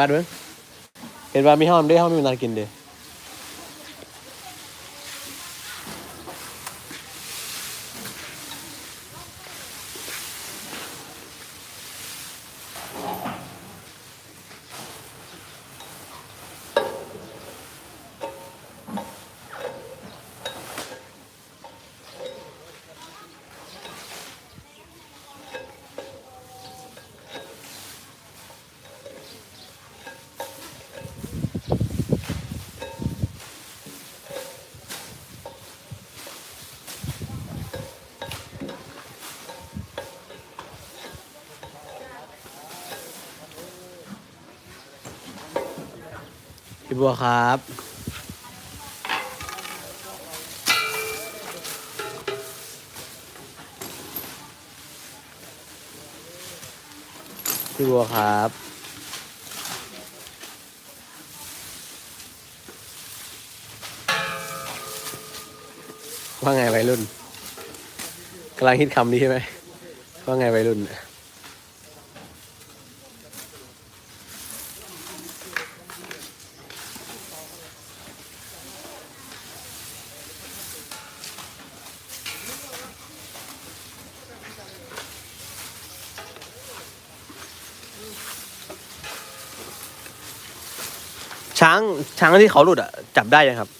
วัดเบิ้งเห็นว่ามีห้องได้ห้องมีนานกินเด้ พี่บัวครับ พี่บัวครับว่าไงวัยรุ่นกำลังฮิตคำนี้ใช่ไหมว่าไงวัยรุ่น ช้างที่เขาหลุดอะ จับได้ยังครับ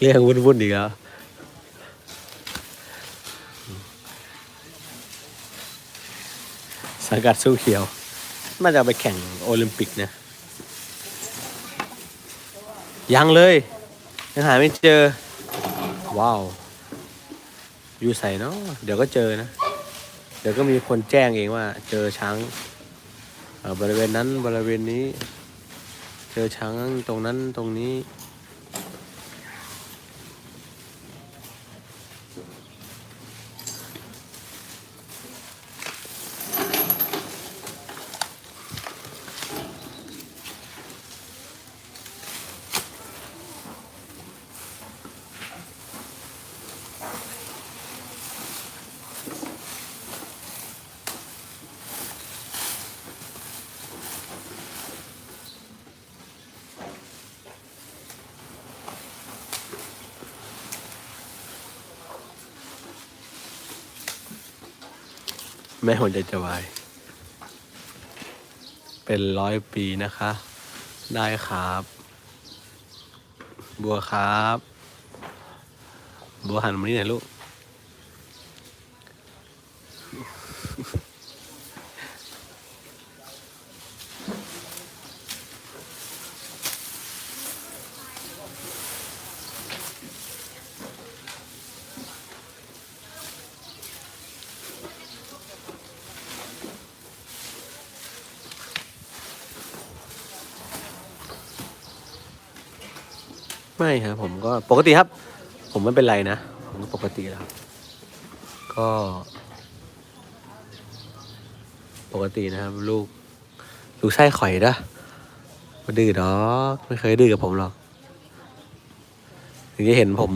เรื่องวุ่นวุ่นๆอีกแล้วสังกัดสู้เขียวน่าจะไปแข่งโอลิมปิกนะ ยังเลย ยังหาไม่เจอ ว้าว อยู่ใส่เนาะเดี๋ยวก็เจอนะ เดี๋ยวก็มีคนแจ้งเองว่า เจอช้างบริเวณนั้นบริเวณนี้ เจอช้างตรงนั้นตรงนี้ แม่หัวใจจะวาย เป็นร้อยปีนะคะ ได้ครับ บัวครับ บัวหันมานี่หน่อยลูก ไม่ครับผมก็ปกติครับ ผมไม่เป็นไรนะ ผมก็ปกติแล้วครับก็ ปกตินะครับ ลูก ลูกไส้ข่อยนะม่ดื้อดอกไม่เคยดื้อกับผมหรอกถึงจะเห็นผม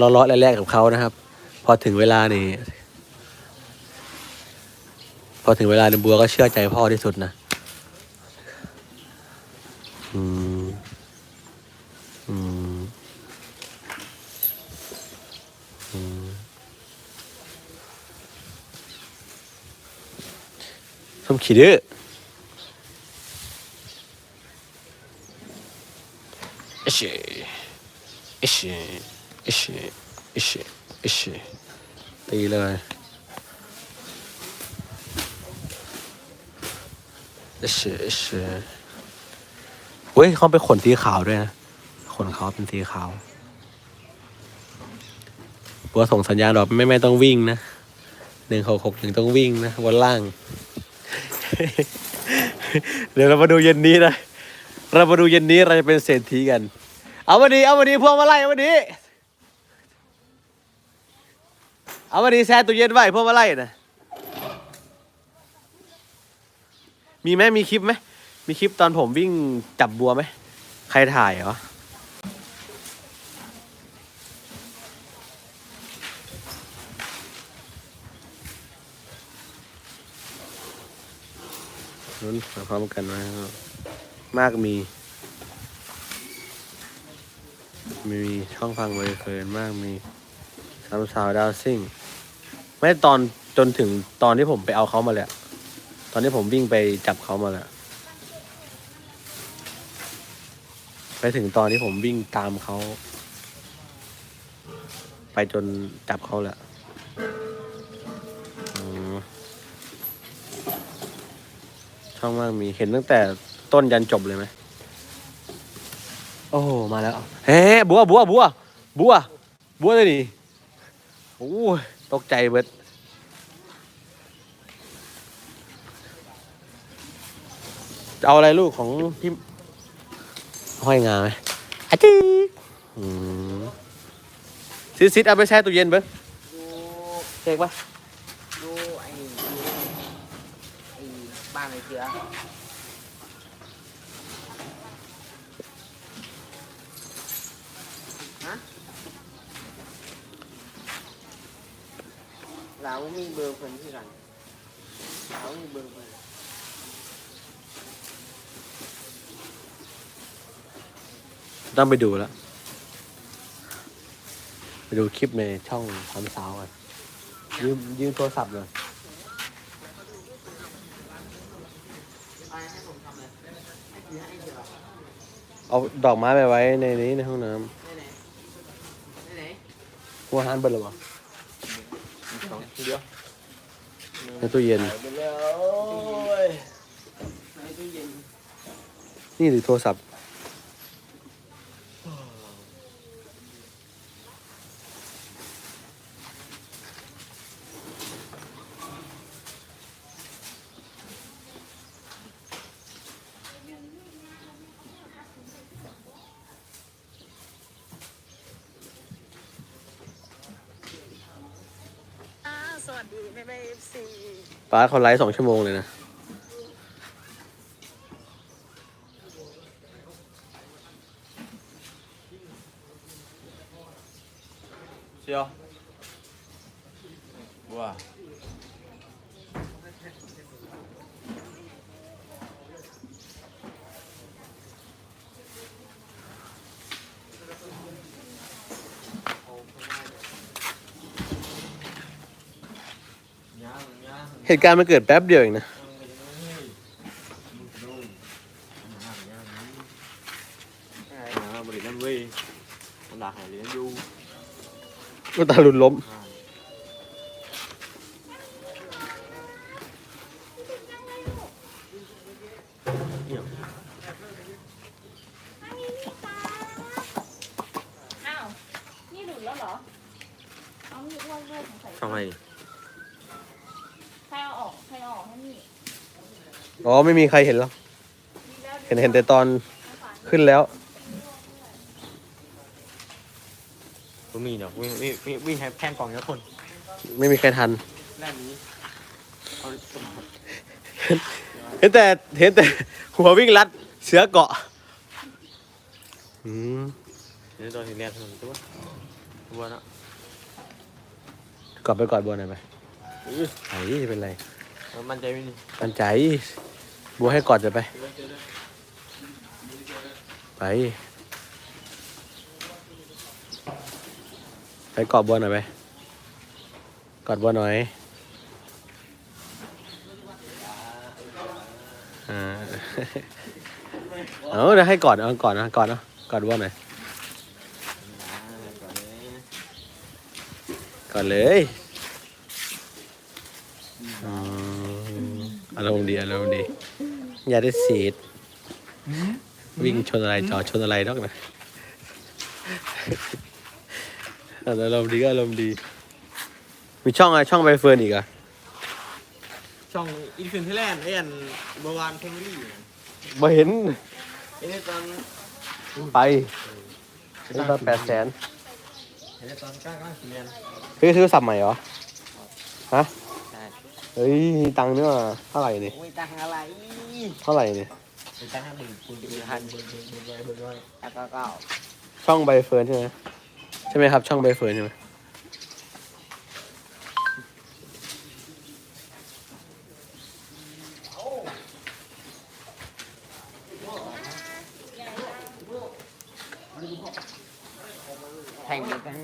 ล้อๆแรกๆกับเขานะครับ พอถึงเวลานี่พอถึงเวลาเนี่ยบัวก็เชื่อใจพ่อที่สุดนะ อืม อืม อืม ทำขี้ดื้อเอชเอชเอชเอชเอชตีเลยเอชเอชเว้ยเขาเป็นขนสีขาวด้วยนะขนเขาเป็นสีขาวบัวส่งสัญญาณบอกไม่ไม่ต้องวิ่งนะหนึ่งหกหกหนึ่งต้องวิ่งนะบนล่าง เดี๋ยวเรามาดูเย็นนี้นะ เรามาดูเย็นนี้เราจะเป็นเศรษฐีกัน เอาวันนี้ เอาวันนี้พวงมาลัยเอาวันนี้ เอาวันนี้แช่ตู้เย็นไว้พวงมาลัยนะมีไหมมีคลิปไหมมีคลิปตอนผมวิ่งจับบัวไหม ใครถ่ายเหรอ ลุ้นพร้อมกันนะครับมากมี มีช่องฟังใบเฟิร์นมากมีสามสาวดาวซิ่ง ไม่ตอนจนถึงตอนที่ผมไปเอาเขามาเละ ตอนที่ผมวิ่งไปจับเขามาแหล้วไปถึงตอนที่ผมวิ่งตามเขา ไปจนจับเขาแหละ ช่องมากมีเห็นตั้งแต่ต้นยันจบเลยไหมโอ้โหมาแล้วเฮ้บัวบัวบัวบัวบัวเลยดิโอ้ยตกใจเบิดจะเอาอะไรลูกของพี่ห้อยงาไหมอาจีอืมซิดซิดเอาไปแช่ตู้เย็นเบิ้งดูเช็คปะ ดูไอ้ไอ้ บ้านไอ้เสือฮะเรามีเบอร์เพิ่นที่กันเรามีเบอร์เพิ่นต้องไปดูแล้ว ไปดูคลิปในช่องทำสาวกันยืมยืมโทรศัพท์เลย อะไรให้ผมทำเลยให้เสือให้เสือ เอาดอกไม้ไปไว้ในนี้ในห้องน้ไหนไหนไหนำหัวหันเบิดหรอวะสองเดียวในตู้เย็น ไปเลยในตู้เย็นนี่หรือโทรศัพท์ วัสดีแม่แม่เอฟซีป้าเขาไลฟ์สองชั่วโมงเลยนะ เชียวว้า เหตุการณ์มันเกิดแป๊บเดียวเองนะอ่าบริการเว้ยมันด่าหายเลี้ยงอยู่ก็ตาหลุดล้ม อ้าว นี่หลุดแล้วเหรอ เอามีดว่าเลือดสงสัย ทำไมใครเอาออกใครเอาออกให้นี่อ๋อไม่มีใครเห็นหรอกดีแล้วเห็นเห็นแต่ตอนขึ้นแล้วก็มีเนาะวิ่งวิ่งวิ่งวิ่งแพงกล่องเยอะคนไม่มีใครทันแรกนี้เขาสมเห็นแต่เห็นแต่หัววิ่งลัดเสือเกาะอืมเดี๋ยวตอนที่แรกมันตัวตัวนะกอดไปกอดบัวหน่อยไปไอ้เป็นไร มันใจไม่ดีปันใจ บัวให้กอดจะไป ไป ไปกอดบัวหน่อยไป กอดบัวหน่อยอ่าเอาเดี๋ยวให้กอดเอากอดนะกอดนะกอดบัวหน่อยกอนเลยอืม อารมณ์ดีอารมณ์ดี อย่าได้เสีดวิ่งชนอะไรจอดชนอะไรนอกนะอารมณ์ดีก็อารมณ์ดี มีช่องอะไรช่องใบเฟิร์นอีกอะช่องอินฟินิตี้แลนด์เอ็นเมื่อวานเพลงรี่มาเห็นเอ็นตอนไปนี่ตอนแปดแสนเอ็นตอนกล้ากล้าเรียนเฮ้ยซื้อสับใหม่เหรอฮะใช่เฮ้ยมีตังค์เนี่ยเท่าไหร่นี่โอ้ยตังอะไรเท่าไหร่นี่เป็นตั้งห้าหมื่นคูณเป็นพันเบิร์เบิร์เบิร์เบิร์เบิร์เบิร์แล้วก็เก้าช่องใบเฟิร์นใช่ไหมใช่ไหมครับ ช่องใบเฟิร์นใช่ไหม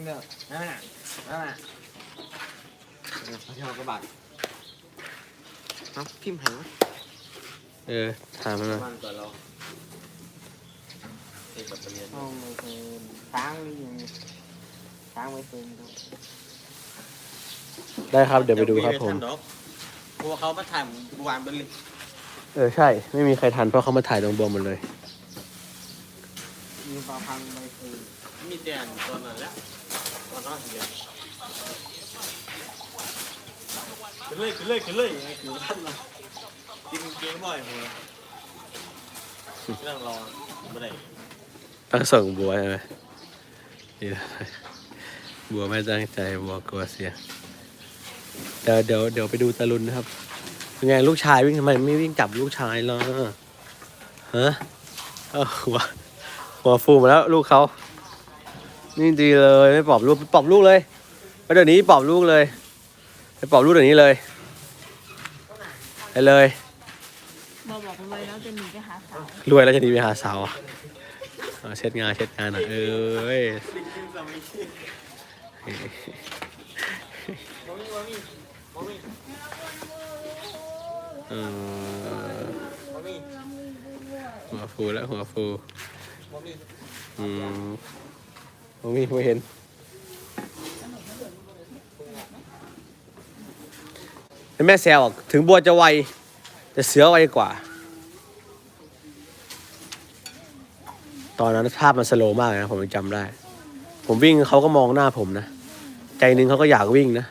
เนอะนั่นน่ะนั่นน่ะ เดี๋ยวเอากระบะเอาพิมพ์ให้ไหม เออถามมันหน่อย วันก่อนเราเอกกับเรียน ห้องไม่เคยช้างไม่อยู่ช้างไม่เคยดู ได้ ครับเดี๋ยวไปดูครับผม เพราะว่าเขามาถ่ายเมื่อวานเป็นเลยเออใช่ ไม่มีใครทันเพราะเขามาถ่ายตรงบวมหมดเลย มีปลาพังไม่เคยมีแต่อันตอนนั้นแหล้วตอนนั้นเดียวขึ้นเลยขึ้นเลยขึ้นเลยไงคือท่านมากินเกมบ่อยหมดเรื่องรอไม่ได้ต้องส่งบัวใช่ไหมนี่นะบัวไม่ตั้งใจบัวกลัวเสีย เดี๋ยวเดี๋ยวเดี๋ยวไปดูตะลุนนะครับเป็นไงลูกชายวิ่งทำไมไม่วิ่งจับลูกชายล่ะฮะเอ้าหัวหัวฟูมาแล้วลูกเขานี่ดีเลยไม่ปลอบลูกปลอบลูกเลยไปเดี๋ยวนี้ปลอบลูกเลยไปปลอบลูกเดี๋ยวนี้เลยไปเลยบอกบอกเลยแล้วจะหนีไปหาสาวรวยแล้วจะหนีไปหาสาวอะเอาเช็ดงานเช็ดงานหน่อยเอ้ย เออหัวฟูแล้วหัวฟูอืมผมมีผมเห็นแล้วแม่แซวบอกถึงบัวจะไว แต่เสือไวกว่า ตอนนั้นภาพมันสโลว์มากเลยนะผมยังจำได้ ผมวิ่งเขาก็มองหน้าผมนะ ใจหนึ่งเขาก็อยากวิ่งนะ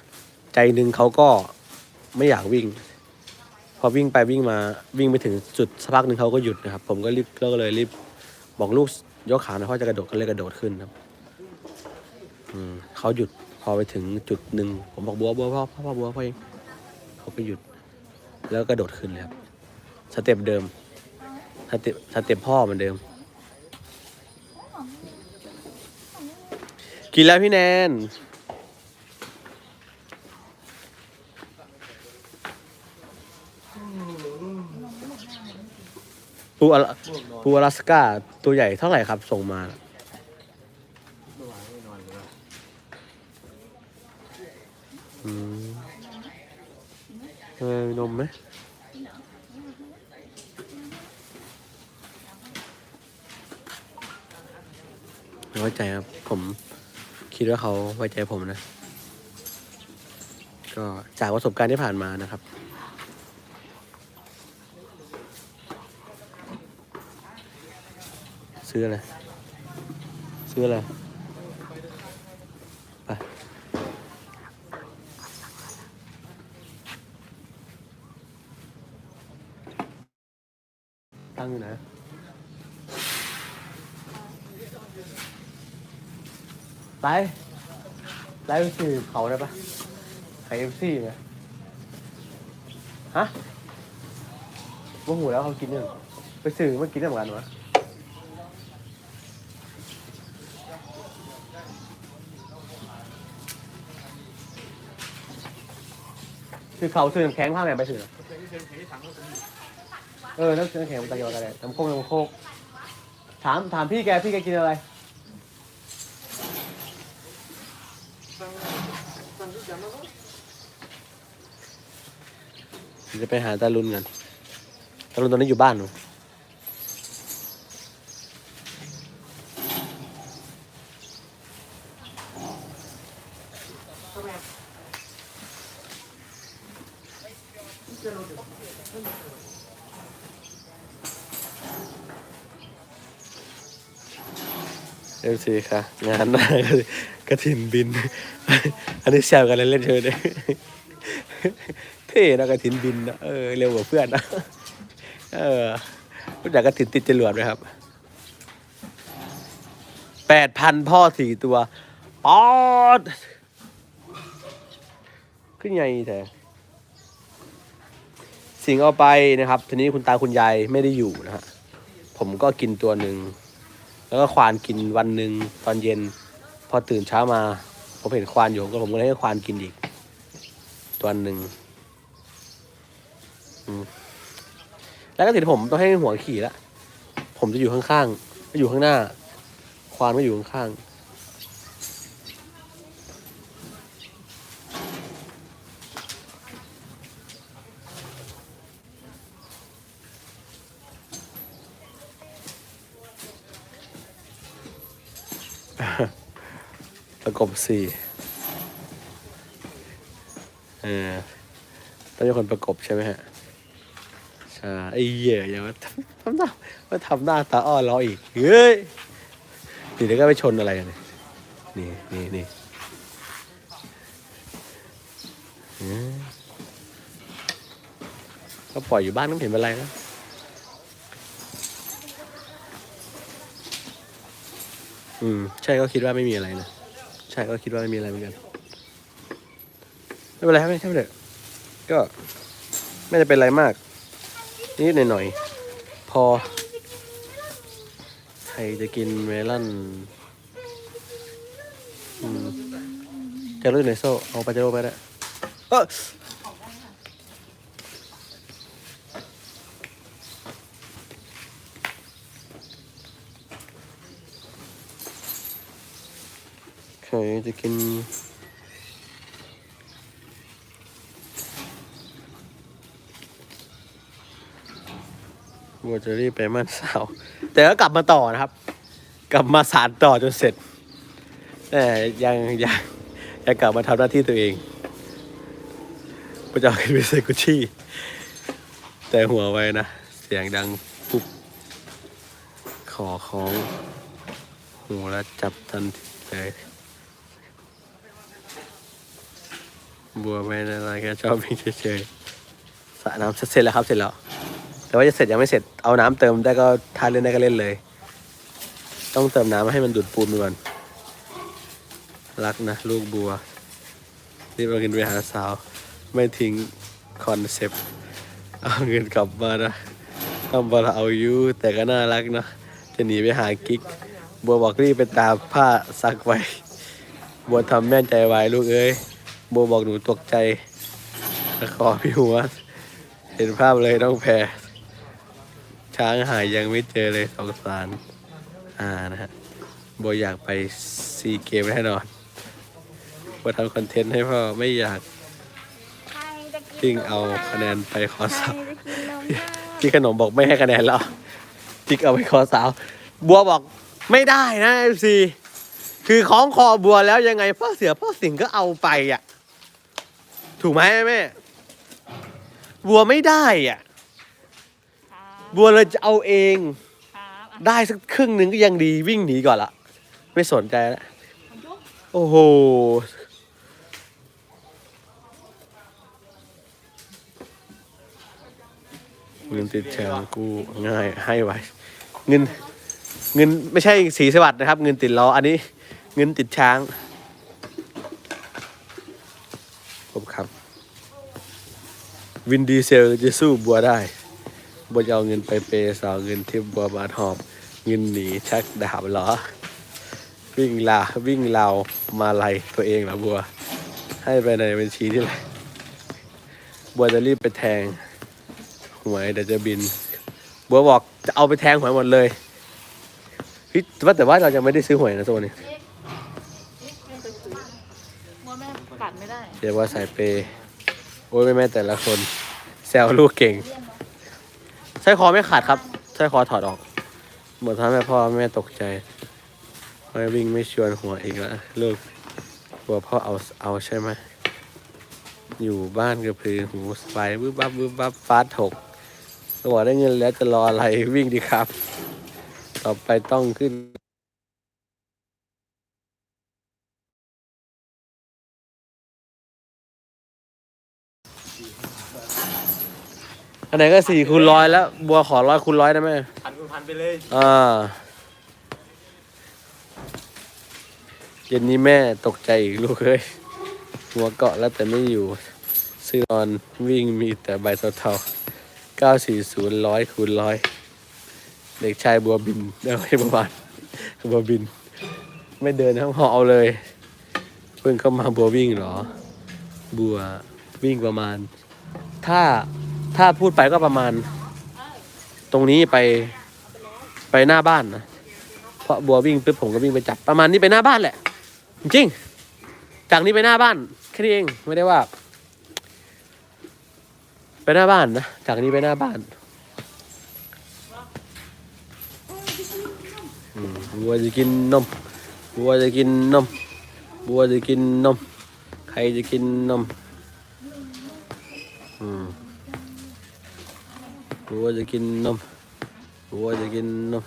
ใจหนึ่งเขาก็ไม่อยากวิ่ง พอวิ่งไปวิ่งมาวิ่งไปถึงจุดสักพักหนึ่งเขาก็หยุดนะครับ ผมก็รีบก็เลยรีบบอกลูกยกขาหนะเพราะจะกระโดดก็เลยกระโดดขึ้นครับอืมเขาหยุดพอไปถึงจุดหนึ่งผมบอกบัวบัวพ่อพ่อพ่อบัวพ่อเองเขาก็หยุด แล้วก็กระโดดขึ้นเลยครับสเต็ปเดิมสเต็ปสเต็ปพ่อเหมือนเดิม กินแล้วพี่แนน ปูอลาปูอลาสก้าตัวใหญ่เท่าไหร่ครับ ส่งมาอืมเออนมไหมไว้ใจครับ ผมคิดว่าเขาไว้ใจผมนะ ก็จากประสบการณ์ที่ผ่านมานะครับ ซื้ออะไร ซื้ออะไร ไป ตั้งอยู่ไหนไปไลฟ์สื่อเขาได้ปะไอเอฟซีไหมฮะว่าหูแล้วเขากินยังไปสื่อมันกินได้เหมือนกันวะ คือเขาสื่อน้ำแข็งผ้าแม่ไปสื่อเออน้ำแข็งตะเกียบกันเลยน้ำโคกน้ำโคกถามถามพี่แกพี่แกกินอะไรจะไปหาตาลุนกันตาลุนตอนนี้อยู่บ้านหนู เอฟซีค่ะ งานหน้ากระถินบิน อันนี้แซวกันเล่นๆเฉยเลยเท่นะกระถินบินนะเออเร็วกว่าเพื่อนนะเออรู้จักกระถินติดจรวดไหมครับแปดพันพ่อสี่ตัวปอดขึ้นไงแต่สิงเอาไปนะครับ ทีนี้คุณตาคุณยายไม่ได้อยู่นะฮะผมก็กินตัวหนึ่ง แล้วก็ควานกินวันหนึ่งตอนเย็น พอตื่นเช้ามาผมเห็นควานอยู่ก็ผมก็เลยให้ควานกินอีกตัวหนึ่งแล้วก็ติดผมต้องให้หัวขี่ละผมจะอยู่ข้างๆไม่อยู่ข้างหน้า ควานก็อยู่ข้าง ประกบสี่เออต้องมีคนประกบใช่ไหมฮะใช่ไอ้เหี้ยอย่ามาทำทำหน้ามาทำหน้าตาอ้อนล้ออีกเฮ้ยนี่เดี๋ยวก็ไปชนอะไรกันนี่นี่นี่ก็ปล่อยอยู่บ้านก็ไม่เห็นเป็นไรนะอืม ใช่ก็คิดว่าไม่มีอะไรนะ ใช่ก็คิดว่าไม่มีอะไรเหมือนกัน ไม่เป็นไรครับไม่ใช่ไม่เด็กก็ไม่ได้เป็นอะไรมาก นิดหน่อยๆพอ ใครจะกินเมลอนอืมจะรู้ในโซ่เอาไปจะรู้ไปได้เออ ใครจะกินบัวจะรีบไปมั่นสาวแต่ก็กลับมาต่อนะครับ กลับมาสารต่อจนเสร็จแต่ยังยังยังกลับมาทำหน้าที่ตัวเองพระเจ้าขึ้นไปใส่กุชชี่ แต่หัวไว้นะ เสียงดังปุ๊บขอของหูแล้วจับทันทีเลย บัวไม่อะไรแค่ชอบวิ่งเฉยๆสระน้ำเสร็จแล้วครับเสร็จแล้ว แต่ว่าจะเสร็จยังไม่เสร็จเอาน้ำเติมได้ก็ทานเล่นได้ก็เล่นเลย ต้องเติมน้ำให้มันดูดปูนไปก่อนรักนะลูกบัวรีบเอาเงินไปหาสาว ไม่ทิ้งคอนเซปต์เอาเงินกลับมานะทำบอลเอาอยู่แต่ก็น่ารักนะจะหนีไปหากิ๊ก บัวบอกรีบไปตามผ้าซักไว้ บัวทำแม่นใจไว้ลูกเอ้ย บัวบอกหนูตกใจขอพี่หัวเห็นภาพเลยต้องแพรช้างหายยังไม่เจอเลยสงสารอ่านะฮะโบอยากไปซีเกมแน่นอนโบทำคอนเทนต์ให้พ่อไม่อยากใครจะกินจิ้งเอาคะแนนไปขอใครสาวจะกินนมบ้างพี่ขนมบอกไม่ให้คะแนนแล้วจิ๊กเอาไปขอสาว บัวบอกไม่ได้นะเอฟซีคือคล้องคอบัวแล้วยังไงพ่อเสือพ่อสิงห์ก็เอาไปอะ ถูกไหมแม่บัวไม่ได้อะครับบัวเลยจะเอาเอง ครับอะได้สักครึ่งหนึ่งก็ยังดีวิ่งหนีก่อนละไม่สนใจแล้วผมยกโอ้โหเงินติดเชิงกู้ง่ายให้ไว้ เงิน เงินไม่ใช่สีสวัสดนะครับ เงินติดล้ออันนี้ เงินติดช้าง ผมครับ วินดีเซลจะสู้บัวได้ บัวจะเอาเงินไปเปย์สาวเงินที่บัวมาหอบ เงินหนีชักดาบเหรอ วิ่งลาวิ่งราวมาลัยตัวเองเหรอบัว ให้ไปในบัญชีที่ไหนบัวจะรีบไปแทงหวยเดี๋ยวจะบิน บัวบอกจะเอาไปแทงหวยหมดเลยเฮ้ยแต่ว่าแต่ว่าเรายังไม่ได้ซื้อหวยนะตัวนี้วแม่กัดไม่ได้ เรี ยว่าสายเปย์โอ้ยแม่แม่แต่ละคนแซวลูกเก่งสร้อยคอไม่ขาดครับสร้อยคอถอดออกหมดทำให้พ่อแม่ตกใจไม่วิ่งไม่ชวนหัวอีกแล้วลูกกลัวพ่อเอาเอาใช่ไหมอยู่บ้านกระพือหูไปบึ้บบับบึ้บบับฟาดถกก็บอกได้เงินแล้วจะรออะไรวิ่งดีครับ ต่อไปต้องขึ้น ไหนก็สี่คูณร้อยแล้ว บัวขอร้อยคูณร้อยได้ไหมพันคุณพันไปเลย อ่าเย็นนี้แม่ตกใจอีกลูกเอ้ยหัวเกาะแล้วแต่ไม่อยู่ซื้อนอนวิ่งมีแต่ใบเทาๆเก้าสี่ศูนย์ร้อยคูณร้อยเด็กชายบัวบินเดินไปประมาณบัวบิน ไม่เดินทั้งหอเอาเลย เพิ่งเข้ามาบัววิ่งเหรอ บัววิ่งประมาณ ถ้า ถ้าพูดไปก็ประมาณ ตรงนี้ไปไปหน้าบ้านนะเพราะบัววิ่งปุ๊บผมก็วิ่งไปจับ ประมาณนี้ไปหน้าบ้านแหละ จริงๆจากนี้ไปหน้าบ้านแค่นี้เองไม่ได้ว่า ไปหน้าบ้านนะจากนี้ไปหน้าบ้านอืมวัวจะกินนมวัวจะกินนมบัวจะกินนมใครจะกินนมอืม บัวจะกินนมบัวจะกินนม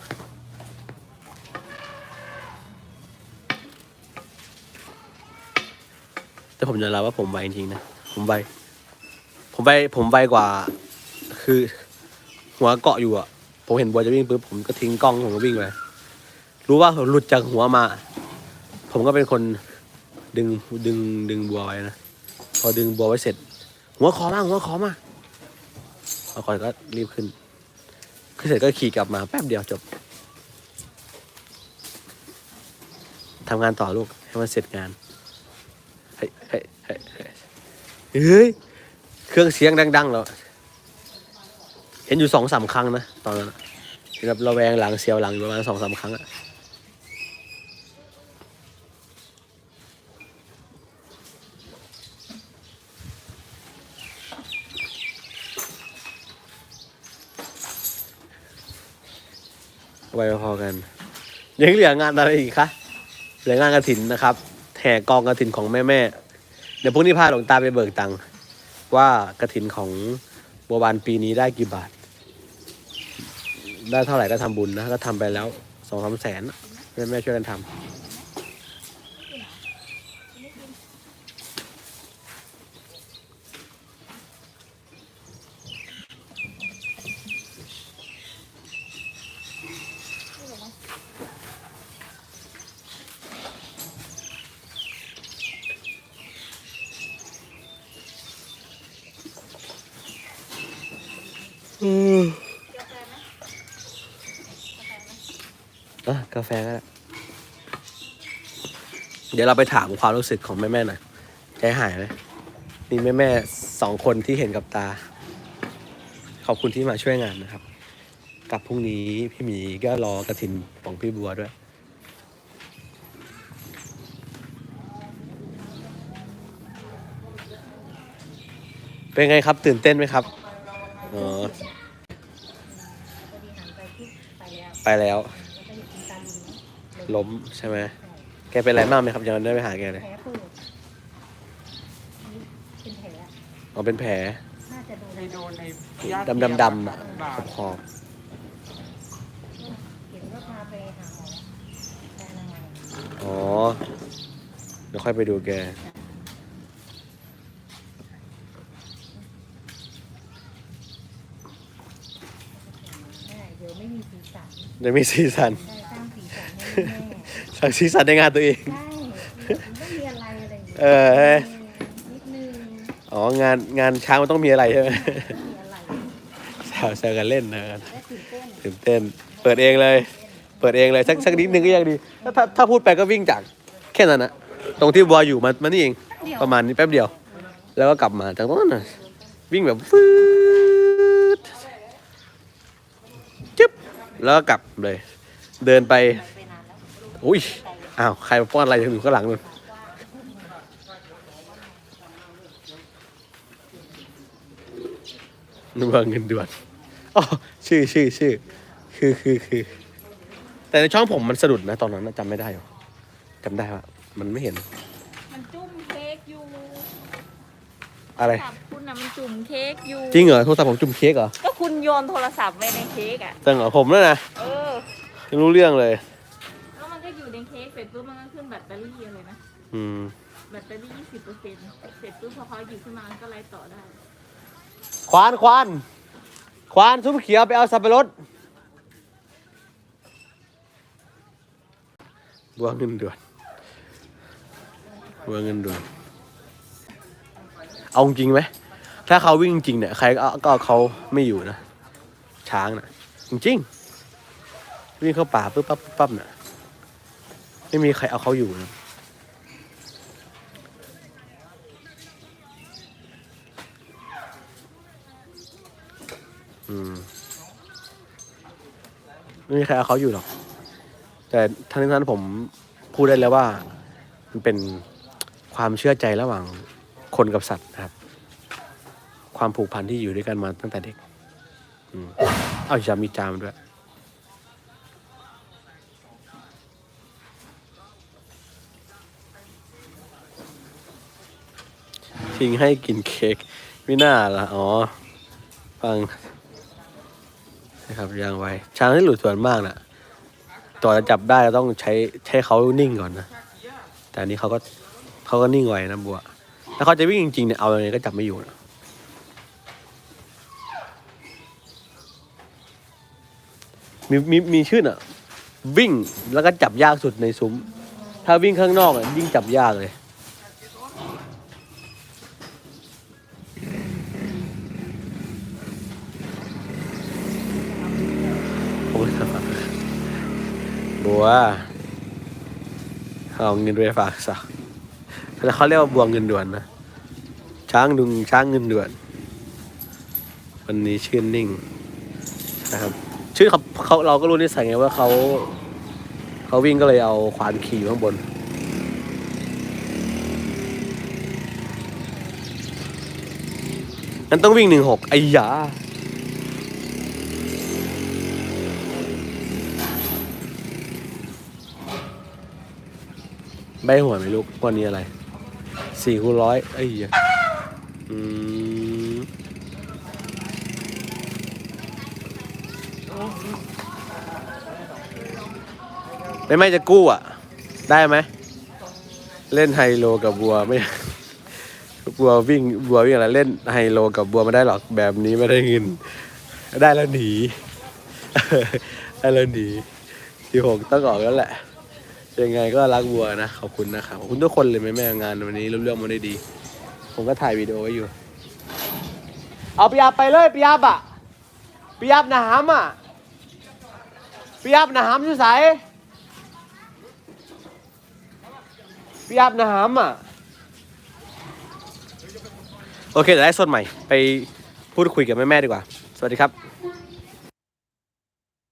แต่ผมยอมรับว่าผมไวจริงๆนะ ผมไว ผมไว ผมไวกว่า คือ หัวเกาะอยู่อะผมเห็นบัวจะวิ่งปุ๊บผมก็ทิ้งกล้องผมก็วิ่งไป รู้ว่าผมหลุดจากหัวมา ผมก็เป็นคนดึงดึงดึงบัวไว้นะ พอดึงบัวไว้เสร็จ หัวขอมาหัวขอมา พอคอยก็รีบขึ้น ขึ้นเสร็จก็ขี่กลับมาแป๊บเดียวจบทำงานต่อลูก ให้มันเสร็จงาน เฮ้ยเฮ้ยเฮ้ยเครื่องเสียงดังๆแล้วเห็นอยู่สองสามครั้งนะตอนนั้นแบบระแวงหลังเสียวหลังอยู่ประมาณสองสามครั้งอะ ไว้พอกัน ยังเหลืองานอะไรอีกคะเหลืองานกระถินนะครับแห่กองกระถินของแม่แม่เดี๋ยวพรุ่งนี้พาหลวงตาไปเบิกตังค์ว่ากระถินของบัวบานปีนี้ได้กี่บาท ได้เท่าไหร่ก็ทำบุญนะก็ทำไปแล้วสองสามแสนแม่แม่ช่วยกันทำ อะกาแฟก็ได้เดี๋ยวเราไปถามความรู้สึกของแม่แม่ๆหน่อยใจหายไหมมีแม่แม่ๆสองคนที่เห็นกับตา ขอบคุณที่มาช่วยงานนะครับกับพรุ่งนี้พี่หมีก็รอกระถินของพี่บัวด้วย เป็นไงครับตื่นเต้นไหมครับ ไปแล้ว ล้มใช่ไหมแกเป็นอะไรมากไหมครับยังได้ไปหาแกเลยแผลปูดเป็นแผลอ๋อเป็นแผลน่าจะโดนไปโดนในดำดำดำๆอะขอบขอบเห็นว่าพาไปหาหมอไปอนามัยๆอ๋อเดี๋ยวค่อยไปดูแก ใช่เดี๋ยวไม่มี สีสันเดี๋ยวมีซีซันได้สร้างสีสันให้แม่สร้างซีซันในงานตัวเอง ใช่มันต้องมีอะไรอะไรอย่างเงี้ยเออเฮ้ยนิดนึงอ๋องานงานช้างมันต้องมีอะไรใช่ไหมมีอะไรแซวแซวกันเล่นนะครับและตื่นเต้นตื่นเต้น เปิดเองเลย เปิดเองเลยสักสักนิดนึงก็ยังดี ถ้าถ้าถ้าพูดไปก็วิ่งจากแค่นั้นนะตรงที่บัวอยู่มามานี่เอง ประมาณนี้แป๊บเดียว แล้วก็กลับมาจากตรงนั้นนะวิ่งแบบฟืดจึ๊บ แล้วก็กลับเลย เดินไปไปนานแล้วอุ้ยอ้าวใครมาป้อนอะไรอยู่ข้างหลังนู่นนึกว่าเงินด่วนอ๋อชื่อชื่อชื่อคือคือคือแต่ในช่องผมมันสะดุดนะตอนนั้นนะจำไม่ได้หรอจำได้ว่ามันไม่เห็น มันจุ่มเค้กอยู่ อะไรโทศัพท์คุณ น่ะมันจุ่มเค้กอยู่ จริงเหรอโทรศัพท์ผมจุ่มเค้กเหรอก็คุณโยนโทรศัพท์ไว้ในเค้กอะ จังเหรอผมนั่นนะเออ ยังรู้เรื่องเลย แล้วมันก็อยู่ในเค้กเสร็จปุ๊บมันก็ขึ้นแบตเตอรี่เลยนะ อืม แบตเตอรี่ยี่สิบเปอร์เซ็นต์เสร็จปุ๊บพอเขาหยิบขึ้นมามันก็ไล่ต่อได้ ควานควานควานซุ้มเขียวไปเอาสับปะรดบัวเงินด่วนบัวเงินด่วนเอาจริงไหม ถ้าเขาวิ่งจริงเนี่ยใครก็เอาเขาไม่อยู่นะ ช้างนะจริงๆ วิ่งเข้าป่าปุ๊บปั๊บปุ๊บปั๊บน่ะไม่มีใครเอาเขาอยู่นะอืมไม่มีใครเอาเขาอยู่หรอก แต่ทั้งนี้ทั้งนั้นผมพูดได้แล้วว่า มันเป็นความเชื่อใจระหว่างคนกับสัตว์นะครับ ความผูกพันที่อยู่ด้วยกันมาตั้งแต่เด็กอืมเอาจามีจามด้วย ทิ้งให้กินเค้กไม่น่าละอ๋อ ฟังนะครับยางไว้ ช้างที่หลุดส่วนมากน่ะต่อจะจับได้เราต้องใช้ใช้เขานิ่งก่อนนะ แต่อันนี้เขาก็เขาก็นิ่งไว้นะบัว ถ้าเขาจะวิ่งจริงๆเนี่ยเอายังไงก็จับไม่อยู่นะ มีมีมีชื่ออะ วิ่งแล้วก็จับยากสุดในซุ้ม ถ้าวิ่งข้างนอกอะยิ่งจับยากเลยโอ้ยบัวเอาเงินไปฝากสักแล้วเขาเรียกว่าบัวเงินด่วนนะ ช้างดุงช้างเงินด่วน วันนี้ชื่อนิ่งนะครับ ชื่อเขา เขาเราก็รู้นิสัยไงว่าเขาเขาวิ่งก็เลยเอาขวานขี่อยู่ข้างบนงั้นต้องวิ่งหนึ่งหกไอ้ยาใบหัวไหมลูกวันนี้อะไรสี่คูร้อยไอ้ยาอืม ไม่ไม่จะกู้อะ ได้ไหม เล่นไฮโลกับบัวไม่บัววิ่งบัววิ่งอะไรเล่นไฮโลกับบัวไม่ได้หรอกแบบนี้ไม่ได้เงิน ได้แล้วหนีได้แล้วหนีที่หกต้องออกแล้วแหละยังไงก็รักบัวนะขอบคุณนะครับขอบคุณทุกคนเลยแม่แม่งานวันนี้เรื่องมาได้ดี ผมก็ถ่ายวิดีโอไว้อยู่ เอาปียับไปเลยปียับะปียับหนามอะปียับหนามอยู่ ใสปียับนามอะ โอเคเดี๋ยวได้สดใหม่ ไปพูดคุยกับแม่แม่ๆดีกว่า สวัสดีครับ